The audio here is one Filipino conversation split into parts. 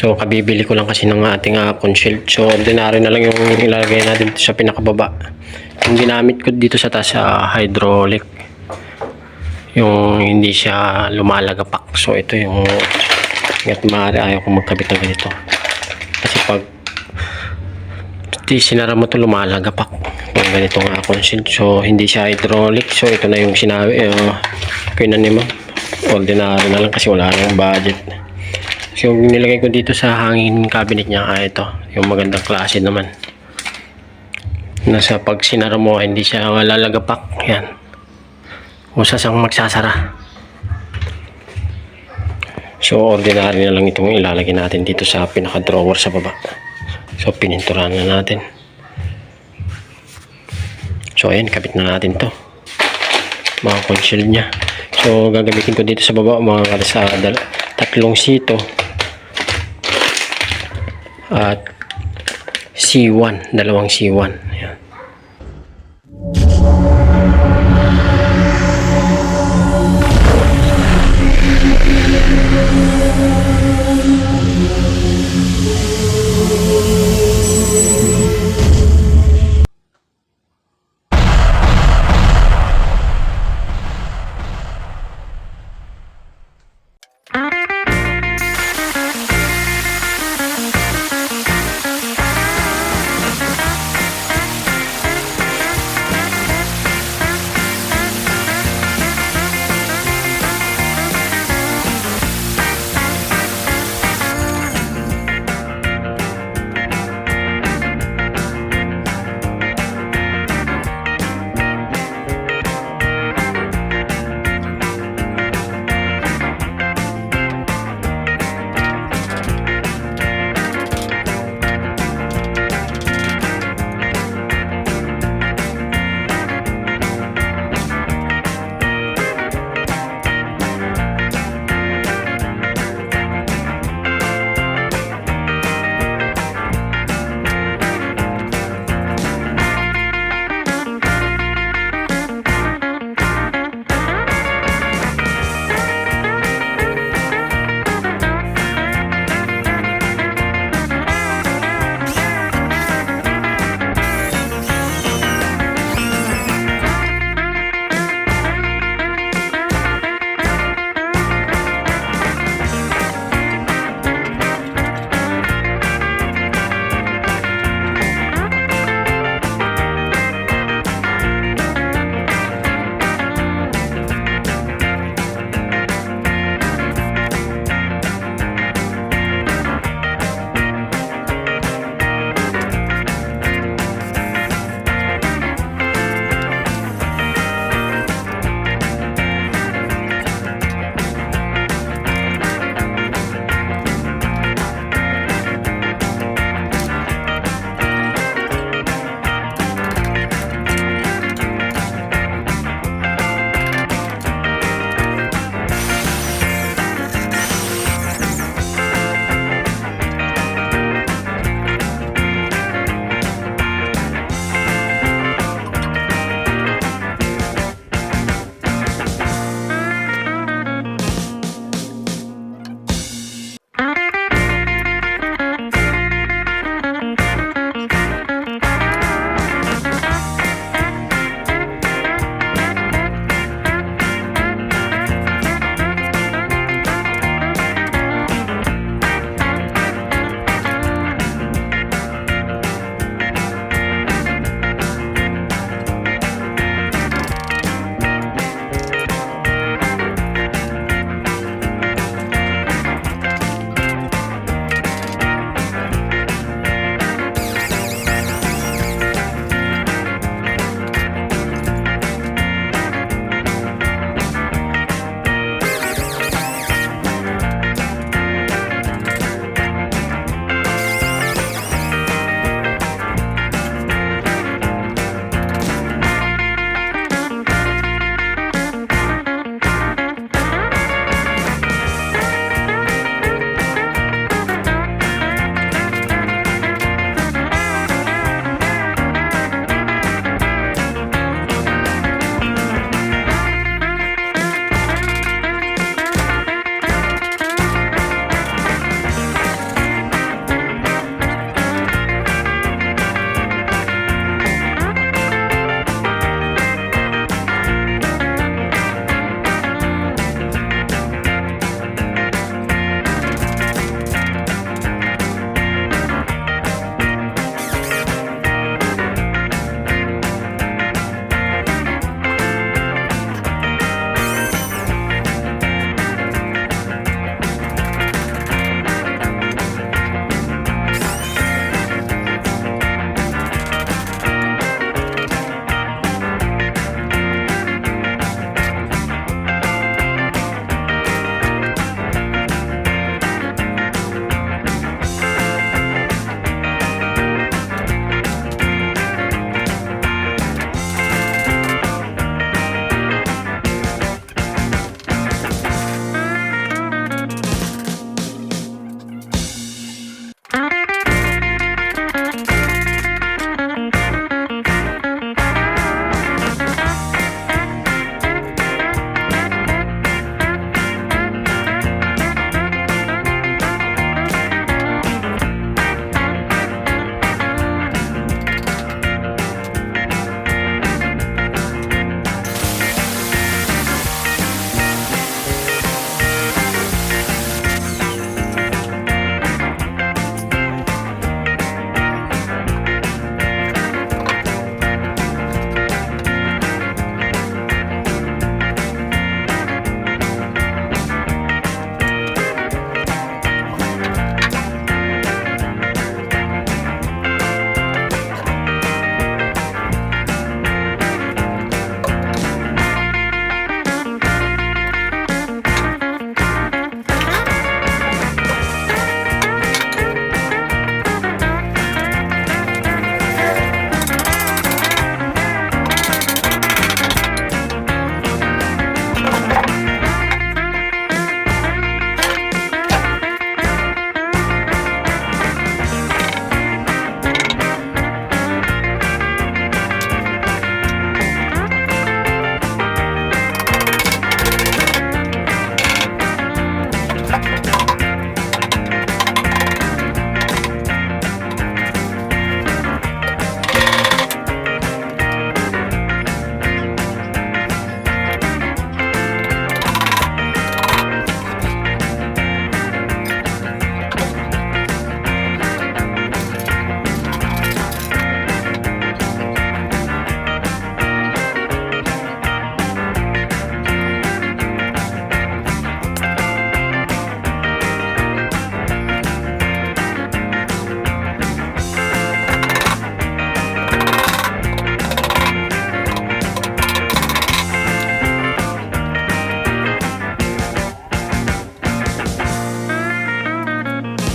So, kabibili ko lang kasi ng ating uh, conshield. So, ordinary na lang yung ilalagay natin dito sa pinakababa. Yung ginamit ko dito sa taas sa hydraulic. Yung hindi siya lumalagapak. So, ito yung hanggat maaari ayaw ko magkabit ng ganito. Kasi pag sinara mo to lumalagapak. Yung ganito nga conshield. So, hindi siya hydraulic. So, ito na yung sinabi. Uh, kinan ni ma'am. Ordinary na lang kasi wala nang budget. So, yung nilagay ko dito sa hangin cabinet niya, ah, ito. Yung magandang klase naman. Nasa pag sinara mo, hindi siya lalagapak. Yan. Usa siyang magsasara. So, ordinary na lang itong ilalagay natin dito sa pinaka-drawer sa baba. So, pininturahan na natin. So, ayan, kabit na natin to. Mga console niya. So, gagamitin ko dito sa baba, mga kalasada. Tatlong sito. At C1. Dalawang C1. Ayan.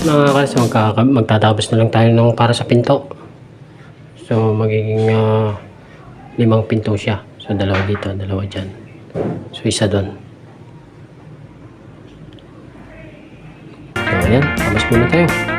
Mga karas, magkaka, magtatapos na lang tayo ng para sa pinto. So, magiging ah, limang pinto siya. So, dalawa dito, dalawa dyan. So, isa doon. So, ayan. Tapos muna tayo.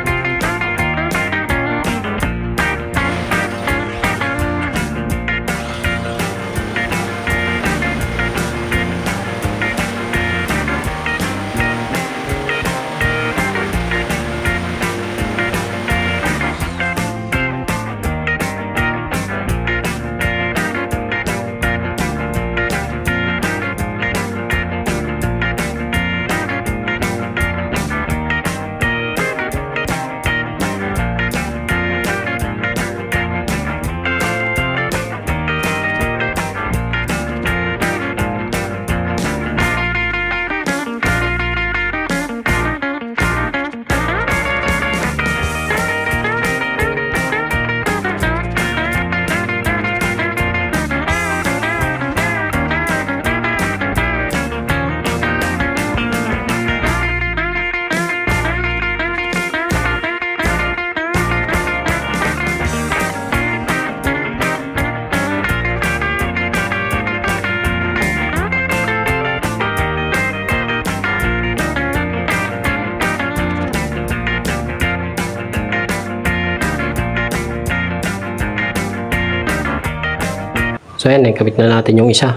So ayan, nakabit na natin yung isa.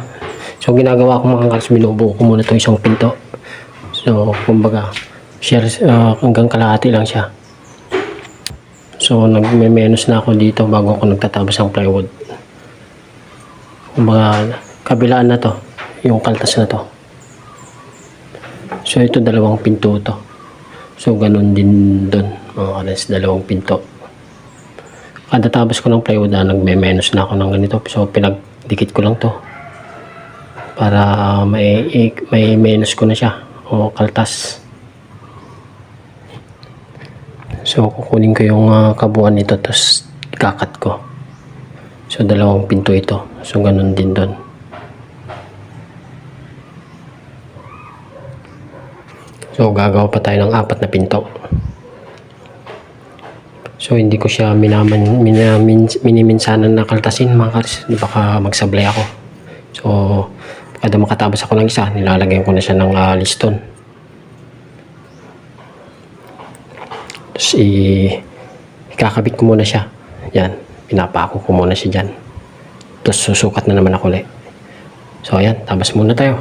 So ginagawa ko mga karas, binubuo ko muna itong isang pinto. So kumbaga, share, uh, hanggang kalahati lang siya. So nagme-menos na ako dito bago ako nagtatapos ng plywood. Kumbaga, kabilaan na to, yung kaltas na to. So ito dalawang pinto to. So ganun din doon, mga karas, dalawang pinto kada tapos ko ng plywood na nagme-menos na ako ng ganito so pinagdikit ko lang to. Para may may menos ko na siya o kaltas. So kukunin ko yung ah, kabuuan nito tapos kakat ko. So dalawang pinto ito. So ganun din doon so gagawa pa tayo ng apat na pinto So hindi ko siya minaman, minamin, miniminsanan na kaltasin mga kars. Di baka magsablay ako. So kada makatapos ako ng isa, nilalagyan ko na siya ng ah, liston. Tapos i ikakabit ko muna siya. Yan, pinapako ko muna siya dyan. Tapos susukat na naman ako ulit. So ayan, tapos muna tayo.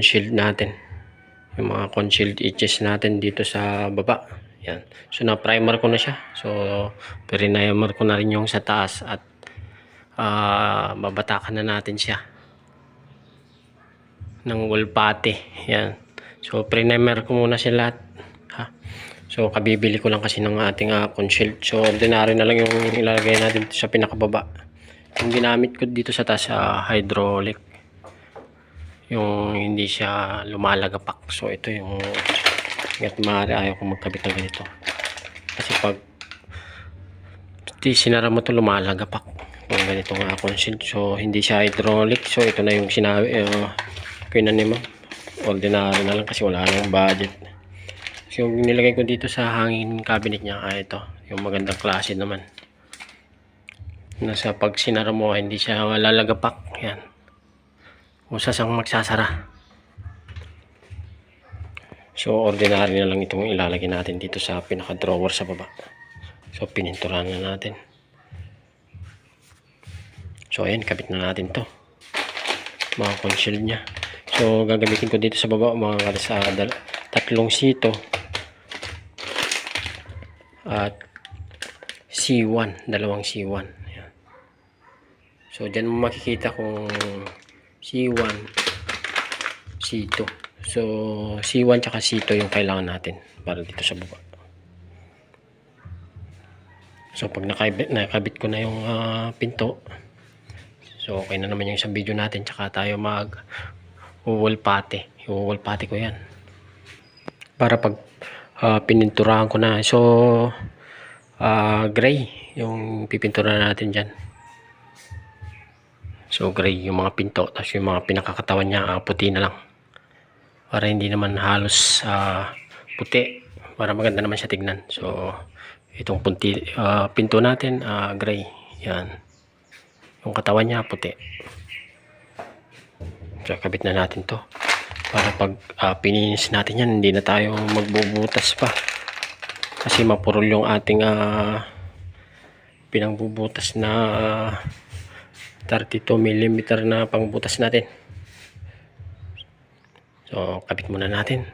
Concealed natin. Yung mga concealed edges natin dito sa baba. Yan. So na-primer ko na siya. So primer ko na rin yung sa taas at ah, babatakan na natin siya ng wall putty. Yan. So primer ko muna siya lahat. Ha? So kabibili ko lang kasi ng ating uh, concealed. So ordinary na lang yung ilalagay natin sa pinakababa yung ginamit ko dito sa taas sa hydraulic yung hindi siya lumalagapak. So ito yung hanggat maaari ayaw ko magkabit ng ganito. Kasi pag sinara mo to lumalagapak. Yung ganito nga concealed so hindi siya hydraulic. So ito na yung sinabi uh, kinan ni ma'am ordinary na lang kasi wala nang budget. So yung nilagay ko dito sa hangin cabinet niya ay ito. Yung magandang klase naman. Na sa pag sinara mo hindi siya lalagapak. Yan. Usa siyang magsasara. So, ordinary na lang itong ilalagay natin dito sa pinaka-drawer sa baba. So, pininturahan na natin. So, ayan, kabit na natin to. Mga concealed niya. So, gagamitin ko dito sa baba mga kalsada. Tatlong sito. At C1. Dalawang C1. Ayan. So, dyan mo makikita kung C1, C2. So, C1 tsaka C2 yung kailangan natin para dito sa baba. So, pag nakabit, nakabit ko na yung ah, pinto, so okay na naman yung isang video natin tsaka tayo mag uwalpate. Uwalpate ko yan. Para pag ah, pininturahan ko na. So, ah, gray yung pipintura natin dyan. So, gray yung mga pinto. Tapos yung mga pinakakatawan niya, ah, puti na lang. Para hindi naman halos ah, puti. Para maganda naman siya tignan. So, itong punti, ah, pinto natin, ah, gray. Yan. Yung katawan niya, puti. So, kabit na natin to. Para pag ah, pininis natin yan, hindi na tayo magbubutas pa. Kasi mapurol yung ating ah, pinangbubutas na ah, 32 mm na pangbutas natin. So, kabit muna natin.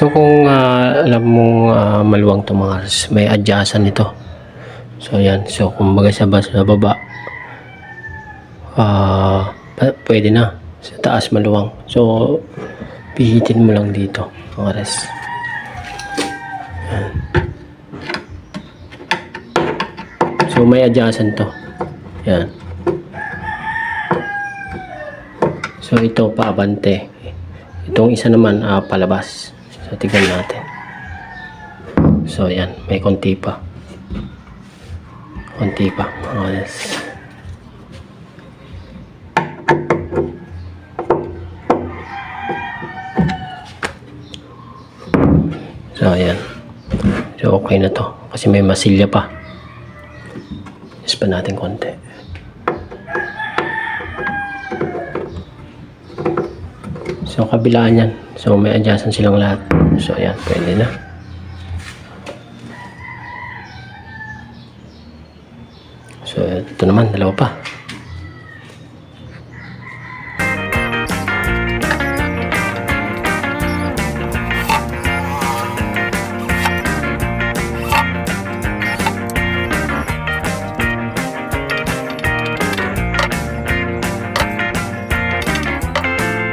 So kung ah, alam mo ah, maluwang to mga may adjacent nito. So yan, so kumbaga sa bas sa baba pa- pwede na. Sa taas maluwang. So pihitin mo lang dito mga. Yan. So may adjacent to. Yan. So ito paabante. Itong isa naman ah, palabas. So, tignan natin. So, ayan. May konti pa. Konti pa. Mga So, ayan. So, okay na to. Kasi may masilya pa. Is pa natin konti. So, kabilaan yan. So, may adjustan silang lahat. So, ayan. Pwede na. So, ito naman. Dalawa pa.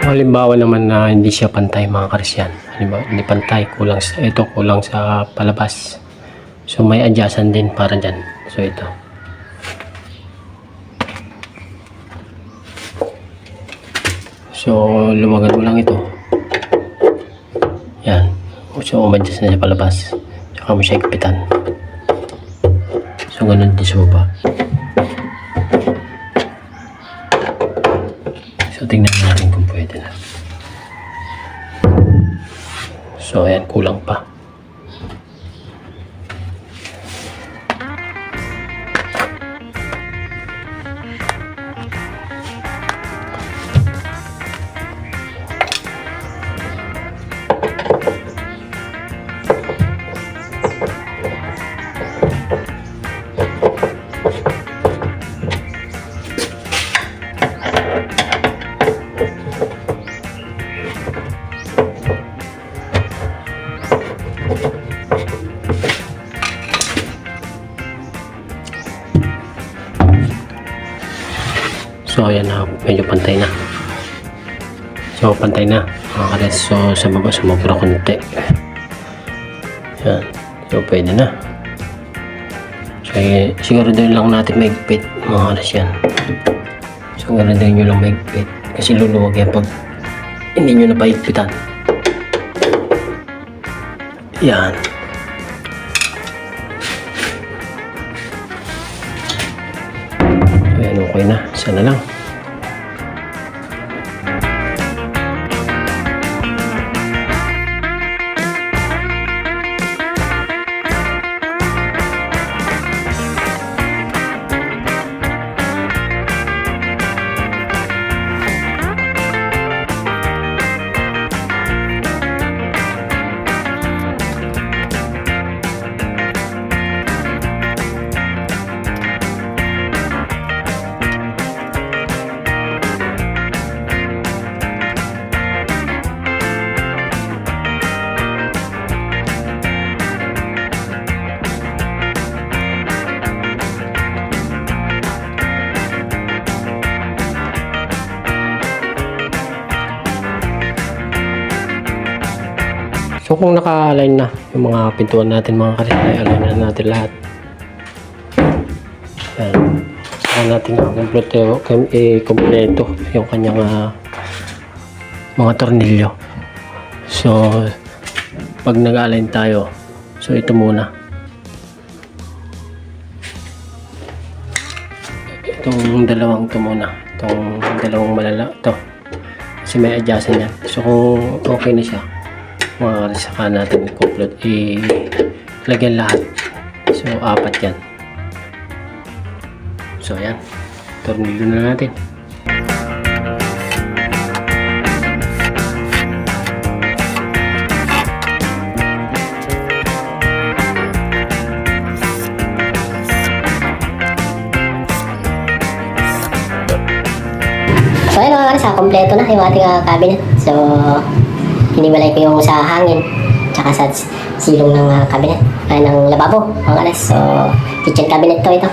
Halimbawa naman na hindi siya pantay mga karisyan. Halimbawa, hindi pantay, kulang sa, ito kulang sa palabas. So may adjustan din para dyan. So ito. So luwagan mo lang ito. Yan. So umadjust na sa palabas. Tsaka mo siya ikipitan. So ganun din sa baba. So, tingnan natin kulang pa. So, ayan na, medyo pantay na. So, pantay na. Mga kares, so, sa baba, sumobra konti. Yan. So, pwede na. So, eh, siguro din lang natin maigpit. Mga kares yan. Siguro din nyo lang maigpit. Kasi luluwag yan pag hindi nyo na paigpitan. Yan. So, yan, okay na. Sana lang. So kung naka-align na yung mga pintuan natin mga karit, ay align na natin lahat. Yan. Saka natin kompleto, eh, kompleto yung kanyang ah, mga tornilyo. So, pag nag-align tayo, so ito muna. Itong dalawang ito muna. Itong dalawang malala. Ito. Kasi may adjustan yan. So, kung okay na siya, mga saka natin i-complete. I-lagyan lahat. So apat yan. So yan tornilyo na natin. So ayun mga karis, kompleto na yung ating ah, cabinet. So, hiniwalay ko yung sa hangin, tsaka sa silong ng ah, cabinet, ay ng lababo, mga karis. So, kitchen cabinet to ito.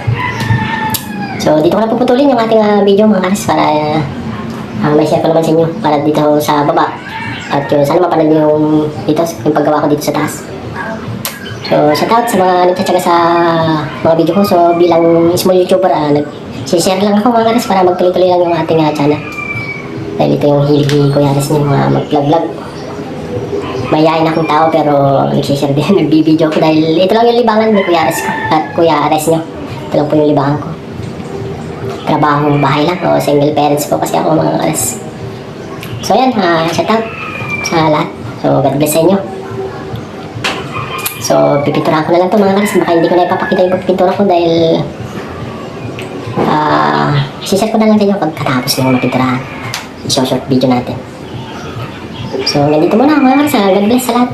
So, dito ko na puputulin yung ating ah, video mga karis para ah, may share ko naman sa inyo para dito sa baba. At yun, sana mapanood niyo yung dito, yung paggawa ko dito sa taas. So, shout out sa mga nagtsatsaga sa mga video ko. So, bilang small YouTuber, ah, nag-share lang ako mga karis para magtuloy-tuloy lang yung ating ah, channel. Dahil ito yung hilig ni Kuya Ares niya, mga mag-vlog-vlog. Mayayain akong tao pero nagsishare din, nagbibideo ko dahil ito lang yung libangan ni Kuya Ares ko at Kuya Ares niyo. Ito lang po yung libangan ko. Trabaho bahay lang o single parents po kasi ako mga Ares. So yan, uh, shout out sa lahat. So God bless sa inyo. So, pipinturahan ko na lang to mga karas. Baka hindi ko na ipapakita yung pagpintura ko dahil ah, sisir ko na lang sa inyo pagkatapos ng mapinturahan. I-short video natin. So, nandito muna mga karas. ah. God bless sa lahat.